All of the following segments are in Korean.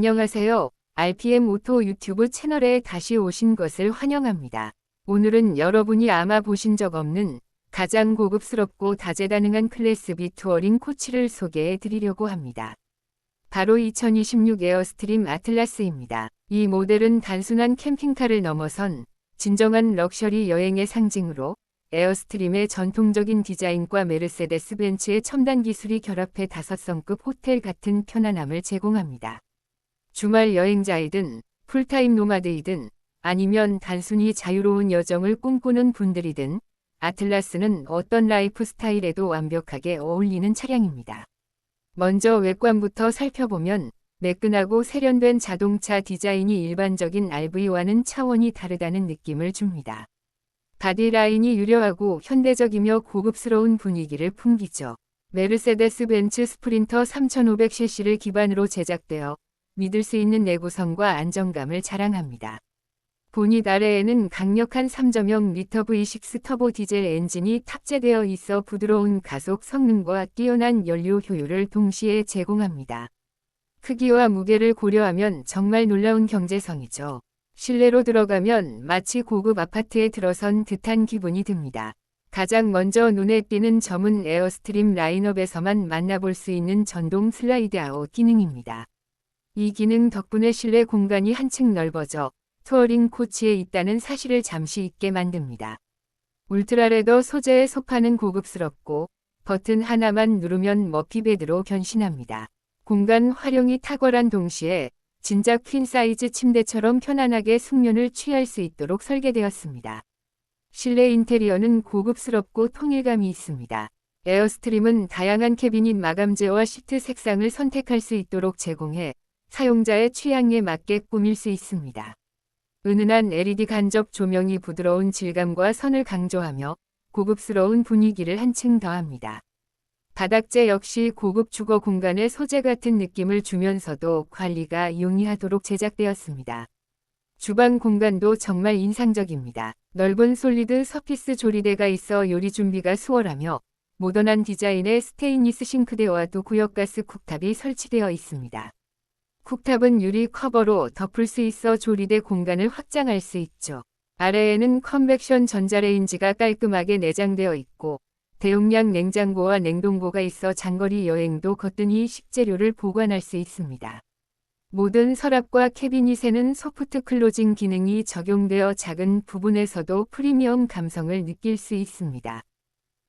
안녕하세요. RPM 오토 유튜브 채널에 다시 오신 것을 환영합니다. 오늘은 여러분이 아마 보신 적 없는 가장 고급스럽고 다재다능한 클래스 B 투어링 코치를 소개해 드리려고 합니다. 바로 2026 에어스트림 아틀라스입니다. 이 모델은 단순한 캠핑카를 넘어선 진정한 럭셔리 여행의 상징으로 에어스트림의 전통적인 디자인과 메르세데스 벤츠의 첨단 기술이 결합해 다섯성급 호텔 같은 편안함을 제공합니다. 주말 여행자이든 풀타임 노마드이든 아니면 단순히 자유로운 여정을 꿈꾸는 분들이든 아틀라스는 어떤 라이프 스타일에도 완벽하게 어울리는 차량입니다. 먼저 외관부터 살펴보면 매끈하고 세련된 자동차 디자인이 일반적인 RV와는 차원이 다르다는 느낌을 줍니다. 바디라인이 유려하고 현대적이며 고급스러운 분위기를 풍기죠. 메르세데스 벤츠 스프린터 3500cc를 기반으로 제작되어 믿을 수 있는 내구성과 안정감을 자랑합니다. 보닛 아래에는 강력한 3.0 리터 V6 터보 디젤 엔진이 탑재되어 있어 부드러운 가속 성능과 뛰어난 연료 효율을 동시에 제공합니다. 크기와 무게를 고려하면 정말 놀라운 경제성이죠. 실내로 들어가면 마치 고급 아파트에 들어선 듯한 기분이 듭니다. 가장 먼저 눈에 띄는 점은 에어스트림 라인업에서만 만나볼 수 있는 전동 슬라이드 아웃 기능입니다. 이 기능 덕분에 실내 공간이 한층 넓어져 투어링 코치에 있다는 사실을 잠시 잊게 만듭니다. 울트라레더 소재의 소파는 고급스럽고 버튼 하나만 누르면 머피베드로 변신합니다. 공간 활용이 탁월한 동시에 진작 퀸 사이즈 침대처럼 편안하게 숙면을 취할 수 있도록 설계되었습니다. 실내 인테리어는 고급스럽고 통일감이 있습니다. 에어스트림은 다양한 캐비닛 마감재와 시트 색상을 선택할 수 있도록 제공해 사용자의 취향에 맞게 꾸밀 수 있습니다. 은은한 LED 간접 조명이 부드러운 질감과 선을 강조하며 고급스러운 분위기를 한층 더합니다. 바닥재 역시 고급 주거 공간의 소재 같은 느낌을 주면서도 관리가 용이하도록 제작되었습니다. 주방 공간도 정말 인상적입니다. 넓은 솔리드 서피스 조리대가 있어 요리 준비가 수월하며 모던한 디자인의 스테인리스 싱크대와도 구역가스 쿡탑이 설치되어 있습니다. 쿡탑은 유리 커버로 덮을 수 있어 조리대 공간을 확장할 수 있죠. 아래에는 컨벡션 전자레인지가 깔끔하게 내장되어 있고 대용량 냉장고와 냉동고가 있어 장거리 여행도 거뜬히 식재료를 보관할 수 있습니다. 모든 서랍과 캐비닛에는 소프트 클로징 기능이 적용되어 작은 부분에서도 프리미엄 감성을 느낄 수 있습니다.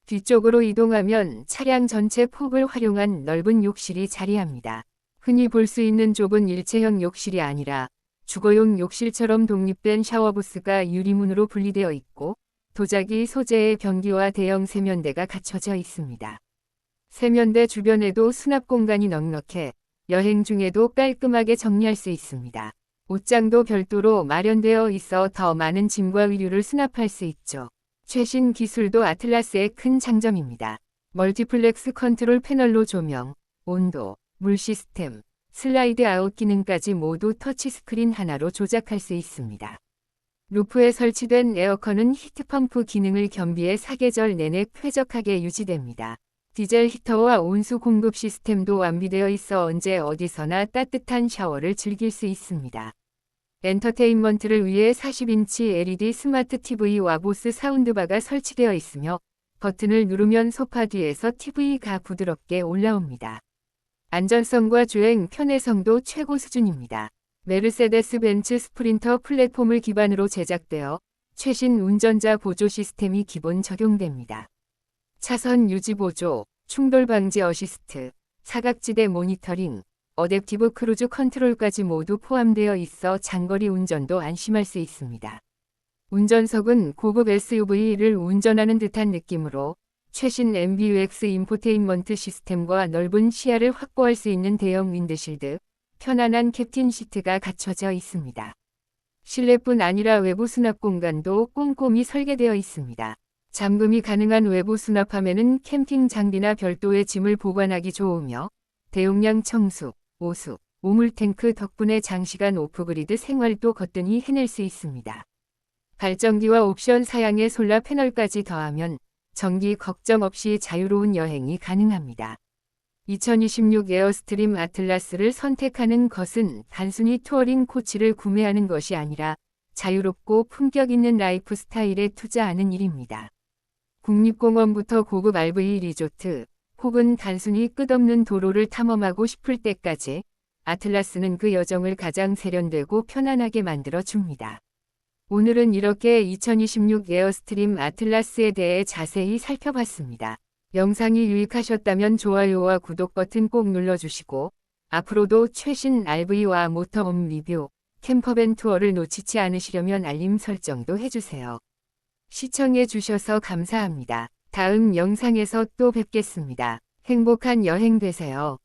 뒤쪽으로 이동하면 차량 전체 폭을 활용한 넓은 욕실이 자리합니다. 흔히 볼 수 있는 좁은 일체형 욕실이 아니라 주거용 욕실처럼 독립된 샤워부스가 유리문으로 분리되어 있고 도자기 소재의 변기와 대형 세면대가 갖춰져 있습니다. 세면대 주변에도 수납 공간이 넉넉해 여행 중에도 깔끔하게 정리할 수 있습니다. 옷장도 별도로 마련되어 있어 더 많은 짐과 의류를 수납할 수 있죠. 최신 기술도 아틀라스의 큰 장점입니다. 멀티플렉스 컨트롤 패널로 조명, 온도, 물 시스템, 슬라이드 아웃 기능까지 모두 터치스크린 하나로 조작할 수 있습니다. 루프에 설치된 에어컨은 히트펌프 기능을 겸비해 사계절 내내 쾌적하게 유지됩니다. 디젤 히터와 온수 공급 시스템도 완비되어 있어 언제 어디서나 따뜻한 샤워를 즐길 수 있습니다. 엔터테인먼트를 위해 40인치 LED 스마트 TV와 보스 사운드바가 설치되어 있으며 버튼을 누르면 소파 뒤에서 TV가 부드럽게 올라옵니다. 안전성과 주행 편의성도 최고 수준입니다. 메르세데스 벤츠 스프린터 플랫폼을 기반으로 제작되어 최신 운전자 보조 시스템이 기본 적용됩니다. 차선 유지 보조, 충돌 방지 어시스트, 사각지대 모니터링, 어댑티브 크루즈 컨트롤까지 모두 포함되어 있어 장거리 운전도 안심할 수 있습니다. 운전석은 고급 SUV를 운전하는 듯한 느낌으로 최신 MBUX 인포테인먼트 시스템과 넓은 시야를 확보할 수 있는 대형 윈드실드, 편안한 캡틴 시트가 갖춰져 있습니다. 실내뿐 아니라 외부 수납 공간도 꼼꼼히 설계되어 있습니다. 잠금이 가능한 외부 수납 화면은 캠핑 장비나 별도의 짐을 보관하기 좋으며 대용량 청수, 오수, 우물탱크 덕분에 장시간 오프그리드 생활도 거뜬히 해낼 수 있습니다. 발전기와 옵션 사양의 솔라 패널까지 더하면 전기 걱정 없이 자유로운 여행이 가능합니다. 2026 에어스트림 아틀라스를 선택하는 것은 단순히 투어링 코치를 구매하는 것이 아니라 자유롭고 품격 있는 라이프 스타일에 투자하는 일입니다. 국립공원부터 고급 RV 리조트, 혹은 단순히 끝없는 도로를 탐험하고 싶을 때까지 아틀라스는 그 여정을 가장 세련되고 편안하게 만들어 줍니다. 오늘은 이렇게 2026 에어스트림 아틀라스에 대해 자세히 살펴봤습니다. 영상이 유익하셨다면 좋아요와 구독 버튼 꼭 눌러주시고 앞으로도 최신 RV와 모터홈 리뷰, 캠퍼밴 투어를 놓치지 않으시려면 알림 설정도 해주세요. 시청해 주셔서 감사합니다. 다음 영상에서 또 뵙겠습니다. 행복한 여행 되세요.